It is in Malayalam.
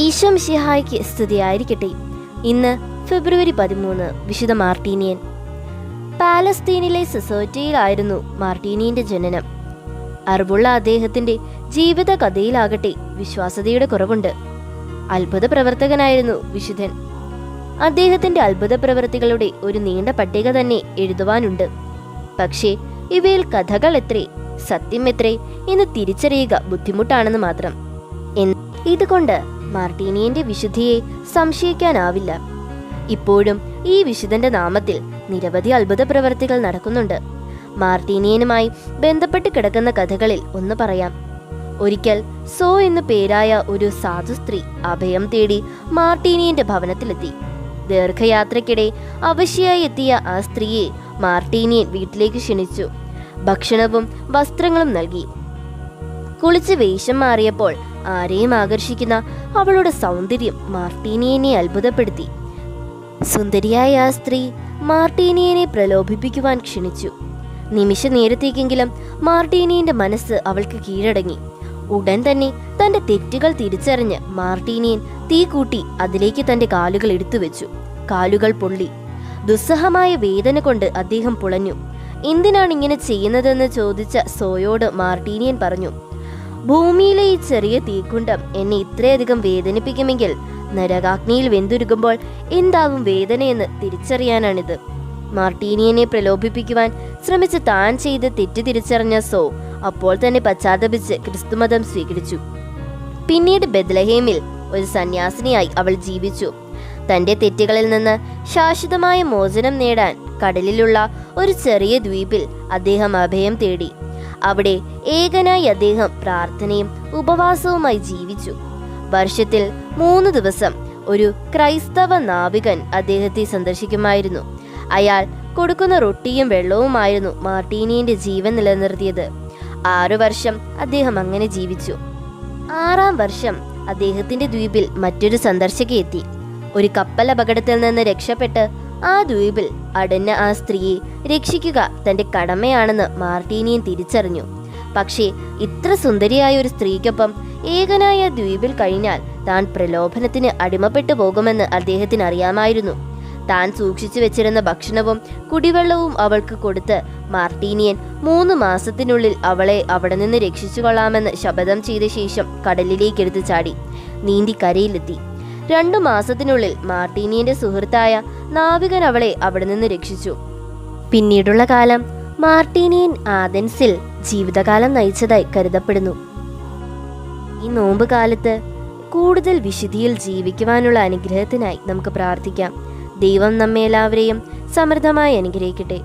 ഈശോ മിശിഹായ്ക്ക് സ്തുതിയായിരിക്കട്ടെ. ഇന്ന് ഫെബ്രുവരി പതിമൂന്ന് വിശുദ്ധ മാർട്ടീനിയൻ. പാലസ്തീനിലെ സൊസൈറ്റിയിലായിരുന്നു മാർട്ടീനിയന്റെ ജനനം. അറിവുള്ള അദ്ദേഹത്തിന്റെ ജീവിത കഥയിലാകട്ടെ വിശ്വാസതയുടെ കുറവുണ്ട്. അത്ഭുത പ്രവർത്തകനായിരുന്നു വിശുദ്ധൻ. അദ്ദേഹത്തിന്റെ അത്ഭുത പ്രവൃത്തികളുടെ ഒരു നീണ്ട പട്ടിക തന്നെ എഴുതുവാനുണ്ട്. പക്ഷേ ഇവയിൽ കഥകൾ എത്രേ സത്യം എത്രേ എന്ന് തിരിച്ചറിയുക ബുദ്ധിമുട്ടാണെന്ന് മാത്രം. ഇതുകൊണ്ട് മാർട്ടീനിയന്റെ വിശുദ്ധിയെ സംശയിക്കാനാവില്ല. ഇപ്പോഴും ഈ വിശുദ്ധന്റെ നാമത്തിൽ നിരവധി അത്ഭുത പ്രവർത്തികൾ നടക്കുന്നുണ്ട്. മാർട്ടീനിയനുമായി ബന്ധപ്പെട്ട് കിടക്കുന്ന കഥകളിൽ ഒന്ന് പറയാം. ഒരിക്കൽ സോ എന്നു പേരായ ഒരു സാധു സ്ത്രീ അഭയം തേടി മാർട്ടീനിയന്റെ ഭവനത്തിലെത്തി. ദീർഘയാത്രക്കിടെ അവശ്യയായി എത്തിയ ആ സ്ത്രീയെ മാർട്ടീനിയൻ വീട്ടിലേക്ക് ക്ഷണിച്ചു. ഭക്ഷണവും വസ്ത്രങ്ങളും നൽകി. കുളിച്ച് വേഷം മാറിയപ്പോൾ ആരെയും ആകർഷിക്കുന്ന അവളുടെ സൗന്ദര്യം മാർട്ടീനിയനെ അത്ഭുതപ്പെടുത്തി. സുന്ദരിയായ ആ സ്ത്രീ മാർട്ടീനിയനെ പ്രലോഭിപ്പിക്കുവാൻ ക്ഷണിച്ചു. നിമിഷ നേരത്തേക്കെങ്കിലും മാർട്ടീനിയന്റെ മനസ്സ് അവൾക്ക് കീഴടങ്ങി. ഉടൻ തന്നെ തന്റെ തെറ്റുകൾ തിരിച്ചറിഞ്ഞ് മാർട്ടീനിയൻ തീ കൂട്ടി അതിലേക്ക് തന്റെ കാലുകൾ എടുത്തു വെച്ചു. കാലുകൾ പൊള്ളി. ദുസ്സഹമായ വേദന കൊണ്ട് അദ്ദേഹം പുളഞ്ഞു. എന്തിനാണ് ഇങ്ങനെ ചെയ്യുന്നതെന്ന് ചോദിച്ച സോയോട് മാർട്ടീനിയൻ പറഞ്ഞു. ഭൂമിയിലെ ഈ ചെറിയ തീക്കുണ്ടം എന്നെ ഇത്രയധികം വേദനിപ്പിക്കുമെങ്കിൽ നരകാഗ്നിയിൽ വെന്തുരുകുമ്പോൾ എന്താവും വേദനയെന്ന് തിരിച്ചറിയാനാണിത്. മാർട്ടീനിയനെ പ്രലോഭിപ്പിക്കുവാൻ ശ്രമിച്ച് താൻ ചെയ്ത് തെറ്റ് തിരിച്ചറിഞ്ഞ സോ അപ്പോൾ തന്നെ പശ്ചാത്തപിച്ച് ക്രിസ്തുമതം സ്വീകരിച്ചു. പിന്നീട് ബെദ്ലഹേമിൽ ഒരു സന്യാസിനിയായി അവൾ ജീവിച്ചു. തന്റെ തെറ്റുകളിൽ നിന്ന് ശാശ്വതമായ മോചനം നേടാൻ കടലിലുള്ള ഒരു ചെറിയ ദ്വീപിൽ അദ്ദേഹം അഭയം തേടി. അവിടെ ഏകനായി അദ്ദേഹം പ്രാർത്ഥനയും ഉപവാസവുമായി ജീവിച്ചു. വർഷത്തിൽ മൂന്ന് ദിവസം ഒരു ക്രൈസ്തവ നാവികൻ അദ്ദേഹത്തെ സന്ദർശിക്കുമായിരുന്നു. അയാൾ കൊടുക്കുന്ന റൊട്ടിയും വെള്ളവുമായിരുന്നു മാർട്ടീനിയന്റെ ജീവൻ നിലനിർത്തിയത്. ആറു വർഷം അദ്ദേഹം അങ്ങനെ ജീവിച്ചു. ആറാം വർഷം അദ്ദേഹത്തിന്റെ ദ്വീപിൽ മറ്റൊരു സന്ദർശക എത്തി ഒരു കപ്പൽ അപകടത്തിൽ നിന്ന് രക്ഷപ്പെട്ട് ആ ദ്വീപിൽ അടഞ്ഞ ആ സ്ത്രീയെ രക്ഷിക്കുക തന്റെ കടമയാണെന്ന് മാർട്ടീനിയൻ തിരിച്ചറിഞ്ഞു. പക്ഷേ ഇത്ര സുന്ദരിയായ ഒരു സ്ത്രീക്കൊപ്പം ഏകനായ ദ്വീപിൽ കഴിഞ്ഞാൽ താൻ പ്രലോഭനത്തിന് അടിമപ്പെട്ടു പോകുമെന്ന് അദ്ദേഹത്തിന് അറിയാമായിരുന്നു താൻ സൂക്ഷിച്ചു വെച്ചിരുന്ന ഭക്ഷണവും കുടിവെള്ളവും അവൾക്ക് കൊടുത്ത് മാർട്ടീനിയൻ മൂന്ന് മാസത്തിനുള്ളിൽ അവളെ അവിടെ നിന്ന് രക്ഷിച്ചു കൊള്ളാമെന്ന് ശപഥം ചെയ്ത ശേഷം കടലിലേക്ക് എടുത്തു ചാടി. നീന്തി കരയിലെത്തി. രണ്ടു മാസത്തിനുള്ളിൽ മാർട്ടീനിയന്റെ സുഹൃത്തായ നാവികൻ അവളെ അവിടെ നിന്ന് രക്ഷിച്ചു. പിന്നീടുള്ള കാലം മാർട്ടീനിയൻ ആദൻസിൽ ജീവിതകാലം നയിച്ചതായി കരുതപ്പെടുന്നു. ഈ നോമ്പ് കാലത്ത് കൂടുതൽ വിശുദ്ധിയിൽ ജീവിക്കുവാനുള്ള അനുഗ്രഹത്തിനായി നമുക്ക് പ്രാർത്ഥിക്കാം. ദൈവം നമ്മെ എല്ലാവരെയും സമൃദ്ധമായി അനുഗ്രഹിക്കട്ടെ.